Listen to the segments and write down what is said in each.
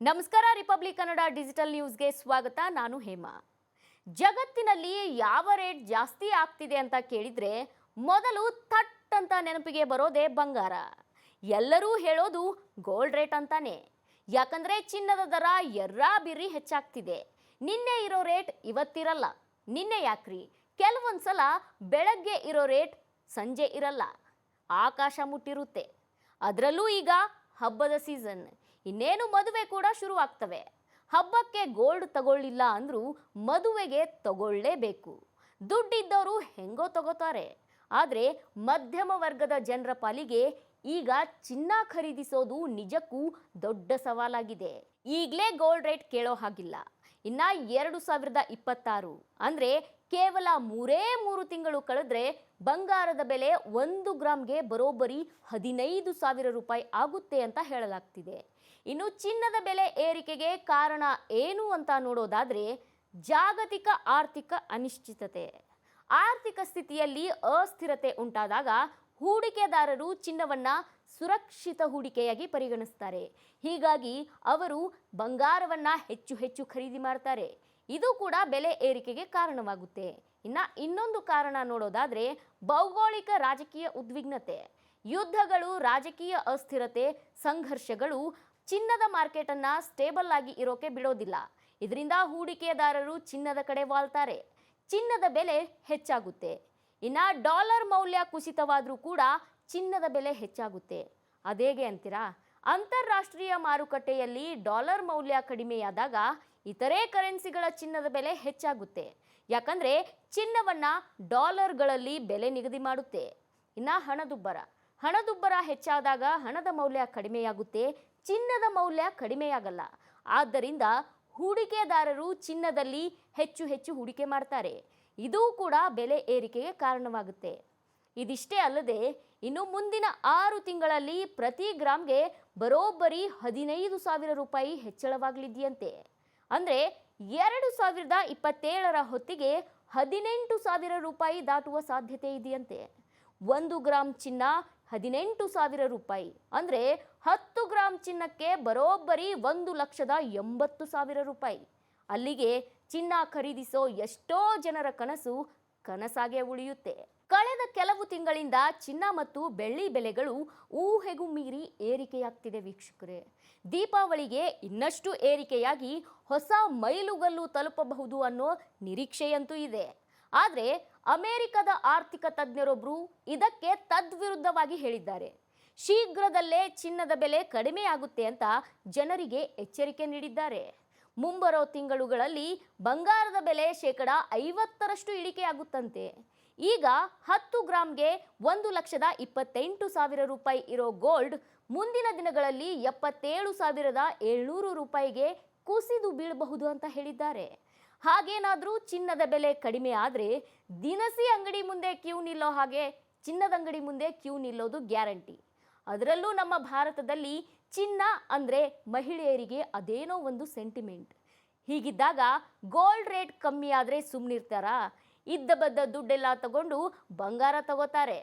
ನಮಸ್ಕಾರ, republic Kannada digital ನ್ಯೂಸ್ಗೆ ಸ್ವಾಗತ. ನಾನು ಹೇಮಾ. ಜಗತ್ತಿನಲ್ಲಿ ಯಾವ ರೇಟ್ ಜಾಸ್ತಿ ಆಗ್ತಿದೆ ಅಂತ ಕೇಳಿದ್ರೆ ಮೊದಲು ಥಟ್ ಅಂತ ನೆನಪಿಗೆ ಬರೋದೇ ಬಂಗಾರ. ಎಲ್ಲರೂ ಹೇಳೋದು ಗೋಲ್ಡ್ ರೇಟ್ ಅಂತಾನೆ. ಯಾಕಂದ್ರೆ ಚಿನ್ನದ ದರ ಎರ್ರಾ ಬಿರ್ರಿ ಹೆಚ್ಚಾಗ್ತಿದೆ. ನಿನ್ನೆ ಇರೋ ರೇಟ್ ಇವತ್ತಿರಲ್ಲ. ನಿನ್ನೆ ಯಾಕ್ರಿ? ಕೆಲವೊಂದ್ಸಲ ಬೆಳಗ್ಗೆ ಇರೋ ರೇಟ್ ಸಂಜೆ ಇರಲ್ಲ. ಆಕಾಶ ಮುಟ್ಟಿರುತ್ತೆ. ಅದರಲ್ಲೂ ಈಗ ಹಬ್ಬದ ಸೀಸನ್. ಇನ್ನೇನು ಮದುವೆ ಕೂಡ ಶುರುವಾಗ್ತವೆ. ಹಬ್ಬಕ್ಕೆ ಗೋಲ್ಡ್ ತಗೊಳ್ಳಿಲ್ಲ ಅಂದರೂ ಮದುವೆಗೆ ತಗೊಳ್ಳೇಬೇಕು. ದುಡ್ಡಿದ್ದವರು ಹೆಂಗೋ ತಗೋತಾರೆ. ಆದರೆ ಮಧ್ಯಮ ವರ್ಗದ ಜನರ ಪಾಲಿಗೆ ಈಗ ಚಿನ್ನ ಖರೀದಿಸೋದು ನಿಜಕ್ಕೂ ದೊಡ್ಡ ಸವಾಲಾಗಿದೆ. ಈಗಲೇ ಗೋಲ್ಡ್ ರೇಟ್ ಕೇಳೋ ಹಾಗಿಲ್ಲ. ಇನ್ನ ಎರಡು ಸಾವಿರದ ಇಪ್ಪತ್ತಾರು ಅಂದ್ರೆ ಕೇವಲ ಮೂರೇ ಮೂರು ತಿಂಗಳು ಕಳೆದ್ರೆ ಬಂಗಾರದ ಬೆಲೆ ಒಂದು ಗ್ರಾಮ್ಗೆ ಬರೋಬ್ಬರಿ ಹದಿನೈದು ಸಾವಿರ ರೂಪಾಯಿ ಆಗುತ್ತೆ ಅಂತ ಹೇಳಲಾಗ್ತಿದೆ. ಇನ್ನು ಚಿನ್ನದ ಬೆಲೆ ಏರಿಕೆಗೆ ಕಾರಣ ಏನು ಅಂತ ನೋಡೋದಾದ್ರೆ ಜಾಗತಿಕ ಆರ್ಥಿಕ ಅನಿಶ್ಚಿತತೆ. ಆರ್ಥಿಕ ಸ್ಥಿತಿಯಲ್ಲಿ ಅಸ್ಥಿರತೆ ಉಂಟಾದಾಗ ಹೂಡಿಕೆದಾರರು ಚಿನ್ನವನ್ನ ಸುರಕ್ಷಿತ ಹೂಡಿಕೆಯಾಗಿ ಪರಿಗಣಿಸ್ತಾರೆ. ಹೀಗಾಗಿ ಅವರು ಬಂಗಾರವನ್ನ ಹೆಚ್ಚು ಹೆಚ್ಚು ಖರೀದಿ ಮಾಡ್ತಾರೆ. ಇದು ಕೂಡ ಬೆಲೆ ಏರಿಕೆಗೆ ಕಾರಣವಾಗುತ್ತೆ. ಇನ್ನ ಇನ್ನೊಂದು ಕಾರಣ ನೋಡೋದಾದ್ರೆ ಭೌಗೋಳಿಕ ರಾಜಕೀಯ ಉದ್ವಿಗ್ನತೆ. ಯುದ್ಧಗಳು, ರಾಜಕೀಯ ಅಸ್ಥಿರತೆ, ಸಂಘರ್ಷಗಳು ಚಿನ್ನದ ಮಾರ್ಕೆಟ್ ಅನ್ನ ಸ್ಟೇಬಲ್ ಆಗಿ ಇರೋಕೆ ಬಿಡೋದಿಲ್ಲ. ಇದರಿಂದ ಹೂಡಿಕೆದಾರರು ಚಿನ್ನದ ಕಡೆ ವಾಲ್ತಾರೆ. ಚಿನ್ನದ ಬೆಲೆ ಹೆಚ್ಚಾಗುತ್ತೆ. ಇನ್ನ ಡಾಲರ್ ಮೌಲ್ಯ ಕುಸಿತವಾದರೂ ಕೂಡ ಚಿನ್ನದ ಬೆಲೆ ಹೆಚ್ಚಾಗುತ್ತೆ. ಅದೇಗೆ ಅಂತೀರಾ? ಅಂತಾರಾಷ್ಟ್ರೀಯ ಮಾರುಕಟ್ಟೆಯಲ್ಲಿ ಡಾಲರ್ ಮೌಲ್ಯ ಕಡಿಮೆಯಾದಾಗ ಇತರೆ ಕರೆನ್ಸಿಗಳ ಚಿನ್ನದ ಬೆಲೆ ಹೆಚ್ಚಾಗುತ್ತೆ. ಯಾಕಂದ್ರೆ ಚಿನ್ನವನ್ನ ಡಾಲರ್ಗಳಲ್ಲಿ ಬೆಲೆ ನಿಗದಿ ಮಾಡುತ್ತೆ. ಇನ್ನ ಹಣದುಬ್ಬರ. ಹಣದುಬ್ಬರ ಹೆಚ್ಚಾದಾಗ ಹಣದ ಮೌಲ್ಯ ಕಡಿಮೆಯಾಗುತ್ತೆ. ಚಿನ್ನದ ಮೌಲ್ಯ ಕಡಿಮೆಯಾಗಲ್ಲ. ಆದ್ದರಿಂದ ಹೂಡಿಕೆದಾರರು ಚಿನ್ನದಲ್ಲಿ ಹೆಚ್ಚು ಹೆಚ್ಚು ಹೂಡಿಕೆ ಮಾಡ್ತಾರೆ. ಇದೂ ಕೂಡ ಬೆಲೆ ಏರಿಕೆಗೆ ಕಾರಣವಾಗುತ್ತೆ. ಇದಿಷ್ಟೇ ಅಲ್ಲದೆ, ಇನ್ನು ಮುಂದಿನ ಆರು ತಿಂಗಳಲ್ಲಿ ಪ್ರತಿ ಗ್ರಾಮ್ಗೆ ಬರೋಬ್ಬರಿ ಹದಿನೈದು ಸಾವಿರ ರೂಪಾಯಿ ಹೆಚ್ಚಳವಾಗಲಿದೆಯಂತೆ. ಅಂದರೆ, ಎರಡು ಸಾವಿರದ ಇಪ್ಪತ್ತೇಳರ ಹೊತ್ತಿಗೆ ಹದಿನೆಂಟು ಸಾವಿರ ರೂಪಾಯಿ ದಾಟುವ ಸಾಧ್ಯತೆ ಇದೆಯಂತೆ. ಒಂದು ಗ್ರಾಮ್ ಚಿನ್ನ ಹದಿನೆಂಟು ಸಾವಿರ ರೂಪಾಯಿ. ಅಂದರೆ ಹತ್ತು ಗ್ರಾಮ್ ಚಿನ್ನಕ್ಕೆ ಬರೋಬ್ಬರಿ ಒಂದು ಲಕ್ಷದ ಎಂಬತ್ತು ಸಾವಿರ ರೂಪಾಯಿ. ಅಲ್ಲಿಗೆ ಚಿನ್ನ ಖರೀದಿಸೋ ಎಷ್ಟೋ ಜನರ ಕನಸು ಕನಸಾಗೆ ಉಳಿಯುತ್ತೆ. ಕಳೆದ ಕೆಲವು ತಿಂಗಳಿಂದ ಚಿನ್ನ ಮತ್ತು ಬೆಳ್ಳಿ ಬೆಲೆಗಳು ಊಹೆಗೂ ಮೀರಿ ಏರಿಕೆಯಾಗ್ತಿದೆ ವೀಕ್ಷಕರೇ. ದೀಪಾವಳಿಗೆ ಇನ್ನಷ್ಟು ಏರಿಕೆಯಾಗಿ ಹೊಸ ಮೈಲುಗಲ್ಲು ತಲುಪಬಹುದು ಅನ್ನೋ ನಿರೀಕ್ಷೆಯಂತೂ ಇದೆ. ಆದರೆ ಅಮೆರಿಕದ ಆರ್ಥಿಕ ತಜ್ಞರೊಬ್ಬರು ಇದಕ್ಕೆ ತದ್ವಿರುದ್ಧವಾಗಿ ಹೇಳಿದ್ದಾರೆ. ಶೀಘ್ರದಲ್ಲೇ ಚಿನ್ನದ ಬೆಲೆ ಕಡಿಮೆಯಾಗುತ್ತೆ ಅಂತ ಜನರಿಗೆ ಎಚ್ಚರಿಕೆ ನೀಡಿದ್ದಾರೆ. ಮುಂಬರೋ ತಿಂಗಳುಗಳಲ್ಲಿ ಬಂಗಾರದ ಬೆಲೆ ಶೇಕಡ ಐವತ್ತರಷ್ಟು ಇಳಿಕೆಯಾಗುತ್ತಂತೆ. ಈಗ ಹತ್ತು ಗ್ರಾಮ್ಗೆ ಒಂದು ಲಕ್ಷದ ಇಪ್ಪತ್ತೆಂಟು ಸಾವಿರ ರೂಪಾಯಿ ಇರೋ ಗೋಲ್ಡ್ ಮುಂದಿನ ದಿನಗಳಲ್ಲಿ ಎಪ್ಪತ್ತೇಳು ಸಾವಿರದ ಏಳ್ನೂರು ರೂಪಾಯಿಗೆ ಕುಸಿದು ಬೀಳಬಹುದು ಅಂತ ಹೇಳಿದ್ದಾರೆ. ಹಾಗೇನಾದರೂ ಚಿನ್ನದ ಬೆಲೆ ಕಡಿಮೆ ಆದರೆ ದಿನಸಿ ಅಂಗಡಿ ಮುಂದೆ ಕ್ಯೂ ನಿಲ್ಲೋ ಹಾಗೆ ಚಿನ್ನದ ಅಂಗಡಿ ಮುಂದೆ ಕ್ಯೂ ನಿಲ್ಲೋದು ಗ್ಯಾರಂಟಿ. ಅದರಲ್ಲೂ ನಮ್ಮ ಭಾರತದಲ್ಲಿ ಚಿನ್ನ ಅಂದರೆ ಮಹಿಳೆಯರಿಗೆ ಅದೇನೋ ಒಂದು ಸೆಂಟಿಮೆಂಟ್. ಹೀಗಿದ್ದಾಗ ಗೋಲ್ಡ್ ರೇಟ್ ಕಮ್ಮಿ ಆದರೆ ಸುಮ್ಮನಿರ್ತಾರಾ ಇದ್ದ ಬದ್ದ ದುಡ್ಡೆಲ್ಲ ತಗೊಂಡು ಬಂಗಾರ ತಗೋತಾರೆ.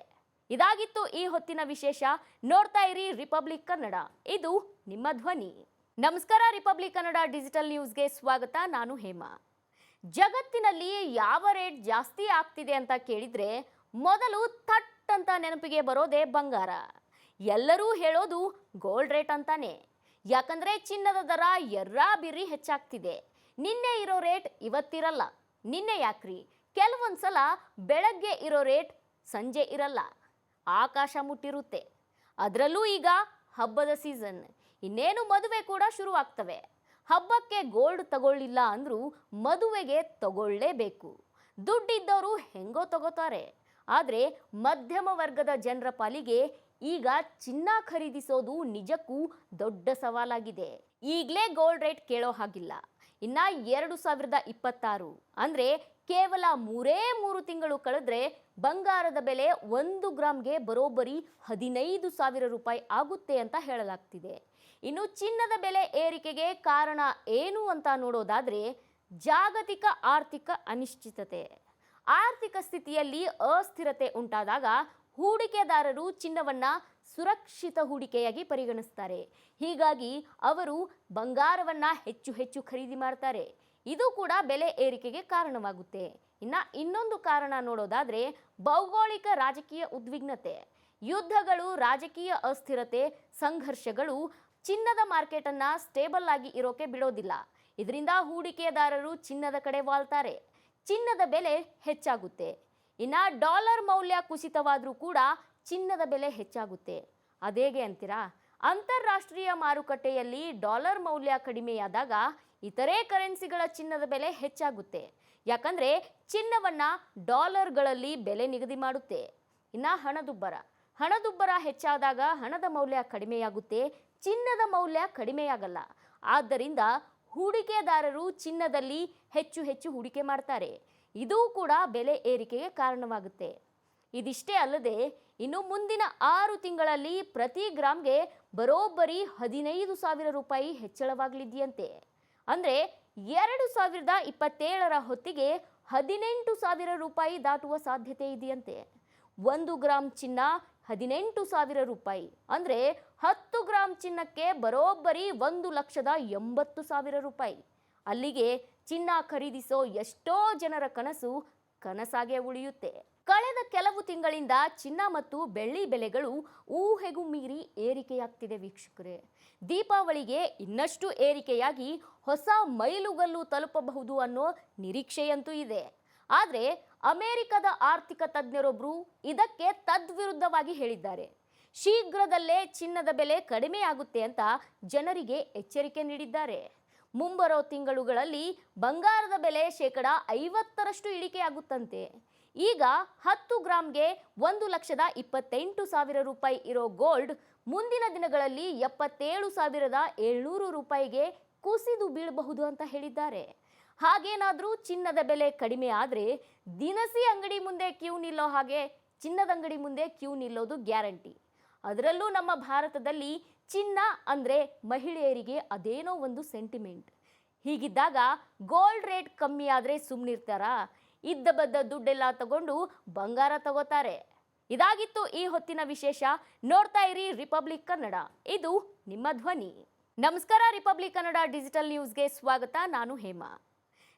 ಇದಾಗಿತ್ತು ಈ ಹೊತ್ತಿನ ವಿಶೇಷ. ನೋಡ್ತಾ ಇರಿ ರಿಪಬ್ಲಿಕ್ ಕನ್ನಡ. ಇದು ನಿಮ್ಮ ಧ್ವನಿ. ನಮಸ್ಕಾರ ರಿಪಬ್ಲಿಕ್ ಕನ್ನಡ ಡಿಜಿಟಲ್ ನ್ಯೂಸ್ಗೆ ಸ್ವಾಗತ. ನಾನು ಹೇಮಾ. ಜಗತ್ತಿನಲ್ಲಿ ಯಾವ ರೇಟ್ ಜಾಸ್ತಿ ಆಗ್ತಿದೆ ಅಂತ ಕೇಳಿದ್ರೆ ಮೊದಲು ಥಟ್ ಅಂತ ನೆನಪಿಗೆ ಬರೋದೇ ಬಂಗಾರ. ಎಲ್ಲರೂ ಹೇಳೋದು ಗೋಲ್ಡ್ ರೇಟ್ ಅಂತಾನೆ. ಯಾಕಂದ್ರೆ ಚಿನ್ನದ ದರ ಎರ್ರಾ ಬಿರ್ರಿ ಹೆಚ್ಚಾಗ್ತಿದೆ. ನಿನ್ನೆ ಇರೋ ರೇಟ್ ಇವತ್ತಿರಲ್ಲ. ನಿನ್ನೆ ಯಾಕ್ರಿ? ಕೆಲವೊಂದ್ಸಲ ಬೆಳಗ್ಗೆ ಇರೋ ರೇಟ್ ಸಂಜೆ ಇರಲ್ಲ. ಆಕಾಶ ಮುಟ್ಟಿರುತ್ತೆ. ಅದರಲ್ಲೂ ಈಗ ಹಬ್ಬದ ಸೀಸನ್ ಇನ್ನೇನು ಮದುವೆ ಕೂಡ ಶುರುವಾಗ್ತವೆ. ಹಬ್ಬಕ್ಕೆ ಗೋಲ್ಡ್ ತಗೊಳ್ಳಿಲ್ಲ ಅಂದರೂ ಮದುವೆಗೆ ತಗೊಳ್ಳೇಬೇಕು. ದುಡ್ಡಿದ್ದವರು ಹೆಂಗೋ ತಗೋತಾರೆ. ಆದರೆ ಮಧ್ಯಮ ವರ್ಗದ ಜನರ ಪಾಲಿಗೆ ಈಗ ಚಿನ್ನ ಖರೀದಿಸೋದು ನಿಜಕ್ಕೂ ದೊಡ್ಡ ಸವಾಲಾಗಿದೆ. ಈಗಲೇ ಗೋಲ್ಡ್ ರೇಟ್ ಕೇಳೋ ಹಾಗಿಲ್ಲ. ಇನ್ನ ಎರಡು ಸಾವಿರದ ಇಪ್ಪತ್ತಾರು ಅಂದ್ರೆ ಕೇವಲ ಮೂರೇ ಮೂರು ತಿಂಗಳು ಕಳೆದ್ರೆ ಬಂಗಾರದ ಬೆಲೆ ಒಂದು ಗ್ರಾಮ್ಗೆ ಬರೋಬ್ಬರಿ ಹದಿನೈದು ಸಾವಿರ ರೂಪಾಯಿ ಆಗುತ್ತೆ ಅಂತ ಹೇಳಲಾಗ್ತಿದೆ. ಇನ್ನು ಚಿನ್ನದ ಬೆಲೆ ಏರಿಕೆಗೆ ಕಾರಣ ಏನು ಅಂತ ನೋಡೋದಾದ್ರೆ ಜಾಗತಿಕ ಆರ್ಥಿಕ ಅನಿಶ್ಚಿತತೆ. ಆರ್ಥಿಕ ಸ್ಥಿತಿಯಲ್ಲಿ ಅಸ್ಥಿರತೆ ಉಂಟಾದಾಗ ಹೂಡಿಕೆದಾರರು ಚಿನ್ನವನ್ನ ಸುರಕ್ಷಿತ ಹೂಡಿಕೆಯಾಗಿ ಪರಿಗಣಿಸ್ತಾರೆ. ಹೀಗಾಗಿ ಅವರು ಬಂಗಾರವನ್ನ ಹೆಚ್ಚು ಹೆಚ್ಚು ಖರೀದಿ ಮಾಡ್ತಾರೆ. ಇದು ಕೂಡ ಬೆಲೆ ಏರಿಕೆಗೆ ಕಾರಣವಾಗುತ್ತೆ. ಇನ್ನ ಇನ್ನೊಂದು ಕಾರಣ ನೋಡೋದಾದ್ರೆ ಭೌಗೋಳಿಕ ರಾಜಕೀಯ ಉದ್ವಿಗ್ನತೆ. ಯುದ್ಧಗಳು, ರಾಜಕೀಯ ಅಸ್ಥಿರತೆ, ಸಂಘರ್ಷಗಳು ಚಿನ್ನದ ಮಾರ್ಕೆಟ್ ಅನ್ನ ಸ್ಟೇಬಲ್ ಆಗಿ ಇರೋಕೆ ಬಿಡೋದಿಲ್ಲ. ಇದರಿಂದ ಹೂಡಿಕೆದಾರರು ಚಿನ್ನದ ಕಡೆ ವಾಲ್ತಾರೆ. ಚಿನ್ನದ ಬೆಲೆ ಹೆಚ್ಚಾಗುತ್ತೆ. ಇನ್ನ ಡಾಲರ್ ಮೌಲ್ಯ ಕುಸಿತವಾದರೂ ಕೂಡ ಚಿನ್ನದ ಬೆಲೆ ಹೆಚ್ಚಾಗುತ್ತೆ. ಅದೇಗೆ ಅಂತೀರಾ? ಅಂತಾರಾಷ್ಟ್ರೀಯ ಮಾರುಕಟ್ಟೆಯಲ್ಲಿ ಡಾಲರ್ ಮೌಲ್ಯ ಕಡಿಮೆಯಾದಾಗ ಇತರೆ ಕರೆನ್ಸಿಗಳ ಚಿನ್ನದ ಬೆಲೆ ಹೆಚ್ಚಾಗುತ್ತೆ. ಯಾಕಂದ್ರೆ ಚಿನ್ನವನ್ನ ಡಾಲರ್ಗಳಲ್ಲಿ ಬೆಲೆ ನಿಗದಿ ಮಾಡುತ್ತೆ. ಇನ್ನ ಹಣದುಬ್ಬರ. ಹಣದುಬ್ಬರ ಹೆಚ್ಚಾದಾಗ ಹಣದ ಮೌಲ್ಯ ಕಡಿಮೆಯಾಗುತ್ತೆ. ಚಿನ್ನದ ಮೌಲ್ಯ ಕಡಿಮೆಯಾಗಲ್ಲ. ಆದ್ದರಿಂದ ಹೂಡಿಕೆದಾರರು ಚಿನ್ನದಲ್ಲಿ ಹೆಚ್ಚು ಹೆಚ್ಚು ಹೂಡಿಕೆ ಮಾಡ್ತಾರೆ. ಇದೂ ಕೂಡ ಬೆಲೆ ಏರಿಕೆಗೆ ಕಾರಣವಾಗುತ್ತೆ. ಇದಿಷ್ಟೇ ಅಲ್ಲದೆ, ಇನ್ನು ಮುಂದಿನ ಆರು ತಿಂಗಳಲ್ಲಿ ಪ್ರತಿ ಗ್ರಾಮ್ಗೆ ಬರೋಬ್ಬರಿ ಹದಿನೈದು ಸಾವಿರ ರೂಪಾಯಿ ಹೆಚ್ಚಳವಾಗಲಿದೆಯಂತೆ. ಅಂದರೆ, ಎರಡು ಸಾವಿರದ ಇಪ್ಪತ್ತೇಳರ ಹೊತ್ತಿಗೆ ಹದಿನೆಂಟು ಸಾವಿರ ರೂಪಾಯಿ ದಾಟುವ ಸಾಧ್ಯತೆ ಇದೆಯಂತೆ. ಒಂದು ಗ್ರಾಮ್ ಚಿನ್ನ ಹದಿನೆಂಟು ಸಾವಿರ ರೂಪಾಯಿ. ಅಂದರೆ ಹತ್ತು ಗ್ರಾಮ್ ಚಿನ್ನಕ್ಕೆ ಬರೋಬ್ಬರಿ ಒಂದು ಲಕ್ಷದ ಎಂಬತ್ತು ಸಾವಿರ ರೂಪಾಯಿ. ಅಲ್ಲಿಗೆ ಚಿನ್ನ ಖರೀದಿಸೋ ಎಷ್ಟೋ ಜನರ ಕನಸು ಕನಸಾಗೆ ಉಳಿಯುತ್ತೆ. ಕಳೆದ ಕೆಲವು ತಿಂಗಳಿಂದ ಚಿನ್ನ ಮತ್ತು ಬೆಳ್ಳಿ ಬೆಲೆಗಳು ಊಹೆಗೂ ಮೀರಿ ಏರಿಕೆಯಾಗ್ತಿದೆ ವೀಕ್ಷಕರೇ. ದೀಪಾವಳಿಗೆ ಇನ್ನಷ್ಟು ಏರಿಕೆಯಾಗಿ ಹೊಸ ಮೈಲುಗಲ್ಲು ತಲುಪಬಹುದು ಅನ್ನೋ ನಿರೀಕ್ಷೆಯಂತೂ ಇದೆ. ಆದರೆ ಅಮೆರಿಕದ ಆರ್ಥಿಕ ತಜ್ಞರೊಬ್ಬರು ಇದಕ್ಕೆ ತದ್ವಿರುದ್ಧವಾಗಿ ಹೇಳಿದ್ದಾರೆ. ಶೀಘ್ರದಲ್ಲೇ ಚಿನ್ನದ ಬೆಲೆ ಕಡಿಮೆಯಾಗುತ್ತೆ ಅಂತ ಜನರಿಗೆ ಎಚ್ಚರಿಕೆ ನೀಡಿದ್ದಾರೆ. ಮುಂಬರೋ ತಿಂಗಳುಗಳಲ್ಲಿ ಬಂಗಾರದ ಬೆಲೆ ಶೇಕಡ ಐವತ್ತರಷ್ಟು ಇಳಿಕೆಯಾಗುತ್ತಂತೆ. ಈಗ ಹತ್ತು ಗ್ರಾಮ್ಗೆ ಒಂದು ಲಕ್ಷದ ಇಪ್ಪತ್ತೆಂಟು ಸಾವಿರ ರೂಪಾಯಿ ಇರೋ ಗೋಲ್ಡ್ ಮುಂದಿನ ದಿನಗಳಲ್ಲಿ ಎಪ್ಪತ್ತೇಳು ಸಾವಿರದ ಏಳ್ನೂರು ರೂಪಾಯಿಗೆ ಕುಸಿದು ಬೀಳಬಹುದು ಅಂತ ಹೇಳಿದ್ದಾರೆ. ಹಾಗೇನಾದರೂ ಚಿನ್ನದ ಬೆಲೆ ಕಡಿಮೆ ಆದರೆ ದಿನಸಿ ಅಂಗಡಿ ಮುಂದೆ ಕ್ಯೂ ನಿಲ್ಲೋ ಹಾಗೆ ಚಿನ್ನದ ಅಂಗಡಿ ಮುಂದೆ ಕ್ಯೂ ನಿಲ್ಲೋದು ಗ್ಯಾರಂಟಿ. ಅದರಲ್ಲೂ ನಮ್ಮ ಭಾರತದಲ್ಲಿ ಚಿನ್ನ ಅಂದರೆ ಮಹಿಳೆಯರಿಗೆ ಅದೇನೋ ಒಂದು ಸೆಂಟಿಮೆಂಟ್. ಹೀಗಿದ್ದಾಗ ಗೋಲ್ಡ್ ರೇಟ್ ಕಮ್ಮಿ ಆದರೆ ಸುಮ್ಮನಿರ್ತಾರಾ ಇದ್ದ ಬದ್ದ ದುಡ್ಡೆಲ್ಲ ತಗೊಂಡು ಬಂಗಾರ ತಗೋತಾರೆ. ಇದಾಗಿತ್ತು ಈ ಹೊತ್ತಿನ ವಿಶೇಷ. ನೋಡ್ತಾ ಇರಿ ರಿಪಬ್ಲಿಕ್ ಕನ್ನಡ. ಇದು ನಿಮ್ಮ ಧ್ವನಿ. ನಮಸ್ಕಾರ, ರಿಪಬ್ಲಿಕ್ ಕನ್ನಡ ಡಿಜಿಟಲ್ ನ್ಯೂಸ್ಗೆ ಸ್ವಾಗತ. ನಾನು ಹೇಮಾ.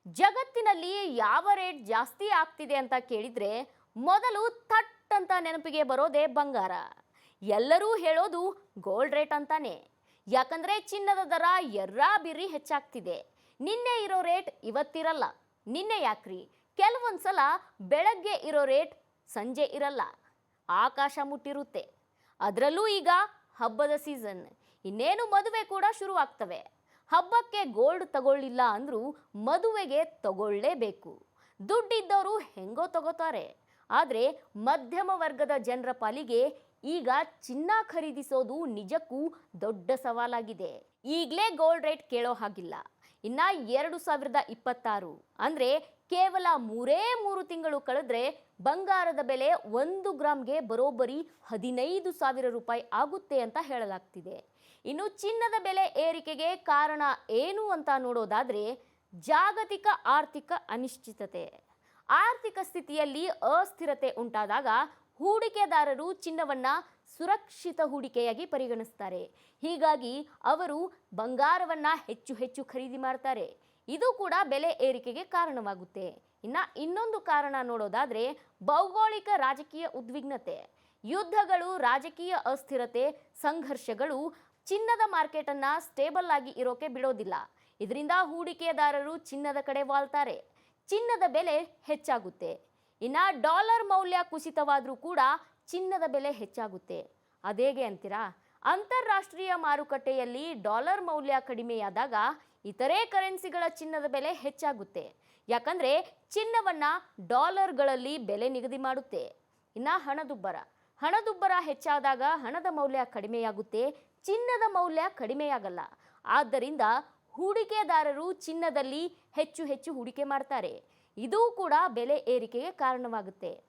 ಜಗತ್ತಿನಲ್ಲಿ ಯಾವ ರೇಟ್ ಜಾಸ್ತಿ ಆಗ್ತಿದೆ ಅಂತ ಕೇಳಿದ್ರೆ ಮೊದಲು ಥಟ್ ಅಂತ ನೆನಪಿಗೆ ಬರೋದೇ ಬಂಗಾರ. ಎಲ್ಲರೂ ಹೇಳೋದು ಗೋಲ್ಡ್ ರೇಟ್ ಅಂತಾನೆ. ಯಾಕಂದ್ರೆ ಚಿನ್ನದ ದರ ಎರ್ರಾ ಬಿರ್ರಿ ಹೆಚ್ಚಾಗ್ತಿದೆ. ನಿನ್ನೆ ಇರೋ ರೇಟ್ ಇವತ್ತಿರಲ್ಲ. ನಿನ್ನೆ ಯಾಕ್ರಿ? ಕೆಲವೊಂದ್ಸಲ ಬೆಳಗ್ಗೆ ಇರೋ ರೇಟ್ ಸಂಜೆ ಇರಲ್ಲ. ಆಕಾಶ ಮುಟ್ಟಿರುತ್ತೆ. ಅದರಲ್ಲೂ ಈಗ ಹಬ್ಬದ ಸೀಸನ್. ಇನ್ನೇನು ಮದುವೆ ಕೂಡ ಶುರುವಾಗ್ತವೆ. ಹಬ್ಬಕ್ಕೆ ಗೋಲ್ಡ್ ತಗೊಳ್ಳಿಲ್ಲ ಅಂದರೂ ಮದುವೆಗೆ ತಗೊಳ್ಳೇಬೇಕು. ದುಡ್ಡಿದ್ದವರು ಹೆಂಗೋ ತಗೋತಾರೆ. ಆದರೆ ಮಧ್ಯಮ ವರ್ಗದ ಜನರ ಪಾಲಿಗೆ ಈಗ ಚಿನ್ನ ಖರೀದಿಸೋದು ನಿಜಕ್ಕೂ ದೊಡ್ಡ ಸವಾಲಾಗಿದೆ. ಈಗಲೇ ಗೋಲ್ಡ್ ರೇಟ್ ಕೇಳೋ ಹಾಗಿಲ್ಲ. ಇನ್ನ ಎರಡು ಸಾವಿರದ ಇಪ್ಪತ್ತಾರು ಅಂದ್ರೆ ಕೇವಲ ಮೂರೇ ಮೂರು ತಿಂಗಳು ಕಳೆದ್ರೆ ಬಂಗಾರದ ಬೆಲೆ ಒಂದು ಗ್ರಾಮ್ಗೆ ಬರೋಬ್ಬರಿ ಹದಿನೈದು ಸಾವಿರ ರೂಪಾಯಿ ಆಗುತ್ತೆ ಅಂತ ಹೇಳಲಾಗ್ತಿದೆ. ಇನ್ನು ಚಿನ್ನದ ಬೆಲೆ ಏರಿಕೆಗೆ ಕಾರಣ ಏನು ಅಂತ ನೋಡೋದಾದ್ರೆ ಜಾಗತಿಕ ಆರ್ಥಿಕ ಅನಿಶ್ಚಿತತೆ. ಆರ್ಥಿಕ ಸ್ಥಿತಿಯಲ್ಲಿ ಅಸ್ಥಿರತೆ ಉಂಟಾದಾಗ ಹೂಡಿಕೆದಾರರು ಚಿನ್ನವನ್ನ ಸುರಕ್ಷಿತ ಹೂಡಿಕೆಯಾಗಿ ಪರಿಗಣಿಸ್ತಾರೆ. ಹೀಗಾಗಿ ಅವರು ಬಂಗಾರವನ್ನ ಹೆಚ್ಚು ಹೆಚ್ಚು ಖರೀದಿ ಮಾಡ್ತಾರೆ. ಇದು ಕೂಡ ಬೆಲೆ ಏರಿಕೆಗೆ ಕಾರಣವಾಗುತ್ತೆ. ಇನ್ನ ಇನ್ನೊಂದು ಕಾರಣ ನೋಡೋದಾದ್ರೆ ಭೌಗೋಳಿಕ ರಾಜಕೀಯ ಉದ್ವಿಗ್ನತೆ. ಯುದ್ಧಗಳು, ರಾಜಕೀಯ ಅಸ್ಥಿರತೆ, ಸಂಘರ್ಷಗಳು ಚಿನ್ನದ ಮಾರ್ಕೆಟ್ ಅನ್ನ ಸ್ಟೇಬಲ್ ಆಗಿ ಇರೋಕೆ ಬಿಡೋದಿಲ್ಲ. ಇದರಿಂದ ಹೂಡಿಕೆದಾರರು ಚಿನ್ನದ ಕಡೆ ವಾಲ್ತಾರೆ. ಚಿನ್ನದ ಬೆಲೆ ಹೆಚ್ಚಾಗುತ್ತೆ. ಇನ್ನ ಡಾಲರ್ ಮೌಲ್ಯ ಕುಸಿತವಾದರೂ ಕೂಡ ಚಿನ್ನದ ಬೆಲೆ ಹೆಚ್ಚಾಗುತ್ತೆ. ಅದೇಗೆ ಅಂತೀರಾ? ಅಂತಾರಾಷ್ಟ್ರೀಯ ಮಾರುಕಟ್ಟೆಯಲ್ಲಿ ಡಾಲರ್ ಮೌಲ್ಯ ಕಡಿಮೆಯಾದಾಗ ಇತರೆ ಕರೆನ್ಸಿಗಳ ಚಿನ್ನದ ಬೆಲೆ ಹೆಚ್ಚಾಗುತ್ತೆ. ಯಾಕಂದ್ರೆ ಚಿನ್ನವನ್ನ ಡಾಲರ್ಗಳಲ್ಲಿ ಬೆಲೆ ನಿಗದಿ ಮಾಡುತ್ತೆ. ಇನ್ನ ಹಣದುಬ್ಬರ. ಹಣದುಬ್ಬರ ಹೆಚ್ಚಾದಾಗ ಹಣದ ಮೌಲ್ಯ ಕಡಿಮೆಯಾಗುತ್ತೆ. ಚಿನ್ನದ ಮೌಲ್ಯ ಕಡಿಮೆಯಾಗಲ್ಲ. ಆದ್ದರಿಂದ ಹೂಡಿಕೆದಾರರು ಚಿನ್ನದಲ್ಲಿ ಹೆಚ್ಚು ಹೆಚ್ಚು ಹೂಡಿಕೆ ಮಾಡ್ತಾರೆ. ಇದೂ ಕೂಡ ಬೆಲೆ ಏರಿಕೆಗೆ ಕಾರಣವಾಗುತ್ತೆ.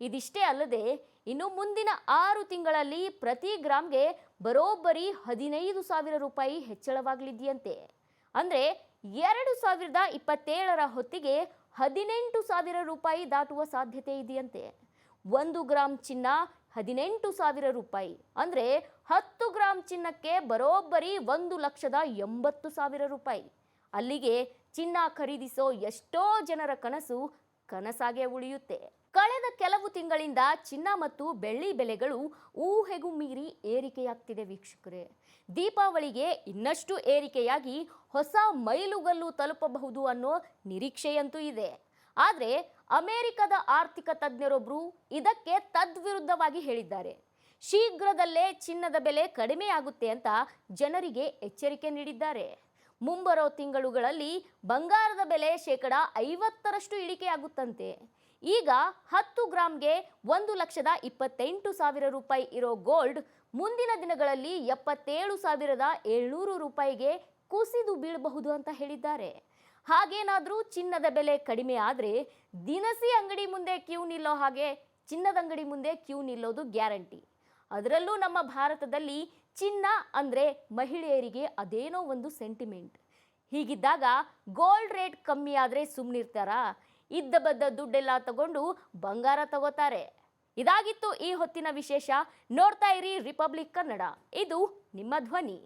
ಇದಿಷ್ಟೇ ಅಲ್ಲದೆ, ಇನ್ನು ಮುಂದಿನ ಆರು ತಿಂಗಳಲ್ಲಿ ಪ್ರತಿ ಗ್ರಾಮ್ಗೆ ಬರೋಬ್ಬರಿ ಹದಿನೈದು ಸಾವಿರ ರೂಪಾಯಿ ಹೆಚ್ಚಳವಾಗಲಿದೆಯಂತೆ. ಅಂದರೆ, ಎರಡು ಸಾವಿರದ ಇಪ್ಪತ್ತೇಳರ ಹೊತ್ತಿಗೆ ಹದಿನೆಂಟು ಸಾವಿರ ರೂಪಾಯಿ ದಾಟುವ ಸಾಧ್ಯತೆ ಇದೆಯಂತೆ. ಒಂದು ಗ್ರಾಮ್ ಚಿನ್ನ ಹದಿನೆಂಟು ಸಾವಿರ ರೂಪಾಯಿ. ಅಂದ್ರೆ ಹತ್ತು ಗ್ರಾಂ ಚಿನ್ನಕ್ಕೆ ಬರೋಬ್ಬರಿ ಒಂದು ಲಕ್ಷದ ಎಂಬತ್ತು ಸಾವಿರ ರೂಪಾಯಿ. ಅಲ್ಲಿಗೆ ಚಿನ್ನ ಖರೀದಿಸೋ ಎಷ್ಟೋ ಜನರ ಕನಸು ಕನಸಾಗೆ ಉಳಿಯುತ್ತೆ. ಕಳೆದ ಕೆಲವು ತಿಂಗಳಿಂದ ಚಿನ್ನ ಮತ್ತು ಬೆಳ್ಳಿ ಬೆಲೆಗಳು ಊಹೆಗೂ ಮೀರಿ ಏರಿಕೆಯಾಗ್ತಿದೆ ವೀಕ್ಷಕರೇ. ದೀಪಾವಳಿಗೆ ಇನ್ನಷ್ಟು ಏರಿಕೆಯಾಗಿ ಹೊಸ ಮೈಲುಗಲ್ಲು ತಲುಪಬಹುದು ಅನ್ನೋ ನಿರೀಕ್ಷೆಯಂತೂ ಇದೆ. ಆದರೆ ಅಮೆರಿಕದ ಆರ್ಥಿಕ ತಜ್ಞರೊಬ್ಬರು ಇದಕ್ಕೆ ತದ್ವಿರುದ್ಧವಾಗಿ ಹೇಳಿದ್ದಾರೆ. ಶೀಘ್ರದಲ್ಲೇ ಚಿನ್ನದ ಬೆಲೆ ಕಡಿಮೆಯಾಗುತ್ತೆ ಅಂತ ಜನರಿಗೆ ಎಚ್ಚರಿಕೆ ನೀಡಿದ್ದಾರೆ. ಮುಂಬರೋ ತಿಂಗಳುಗಳಲ್ಲಿ ಬಂಗಾರದ ಬೆಲೆ ಶೇಕಡ ಐವತ್ತರಷ್ಟು ಇಳಿಕೆಯಾಗುತ್ತಂತೆ. ಈಗ ಹತ್ತು ಗ್ರಾಂಗೆ ಒಂದು ಲಕ್ಷದ ಇಪ್ಪತ್ತೆಂಟು ಸಾವಿರ ರೂಪಾಯಿ ಇರೋ ಗೋಲ್ಡ್ ಮುಂದಿನ ದಿನಗಳಲ್ಲಿ ಎಪ್ಪತ್ತೇಳು ಸಾವಿರದ ಏಳ್ನೂರು ರೂಪಾಯಿಗೆ ಕುಸಿದು ಬೀಳಬಹುದು ಅಂತ ಹೇಳಿದ್ದಾರೆ. ಹಾಗೇನಾದರೂ ಚಿನ್ನದ ಬೆಲೆ ಕಡಿಮೆ ಆದರೆ ದಿನಸಿ ಅಂಗಡಿ ಮುಂದೆ ಕ್ಯೂ ನಿಲ್ಲೋ ಹಾಗೆ ಚಿನ್ನದ ಅಂಗಡಿ ಮುಂದೆ ಕ್ಯೂ ನಿಲ್ಲೋದು ಗ್ಯಾರಂಟಿ. ಅದರಲ್ಲೂ ನಮ್ಮ ಭಾರತದಲ್ಲಿ ಚಿನ್ನ ಅಂದರೆ ಮಹಿಳೆಯರಿಗೆ ಅದೇನೋ ಒಂದು ಸೆಂಟಿಮೆಂಟ್. ಹೀಗಿದ್ದಾಗ ಗೋಲ್ಡ್ ರೇಟ್ ಕಮ್ಮಿ ಆದರೆ ಸುಮ್ಮನಿರ್ತಾರಾ ಇದ್ದ ಬದ್ದ ದುಡ್ಡೆಲ್ಲ ತಗೊಂಡು ಬಂಗಾರ ತಗೋತಾರೆ. ಇದಾಗಿತ್ತು ಈ ಹೊತ್ತಿನ ವಿಶೇಷ. ನೋಡ್ತಾ ಇರಿ ರಿಪಬ್ಲಿಕ್ ಕನ್ನಡ. ಇದು ನಿಮ್ಮ ಧ್ವನಿ.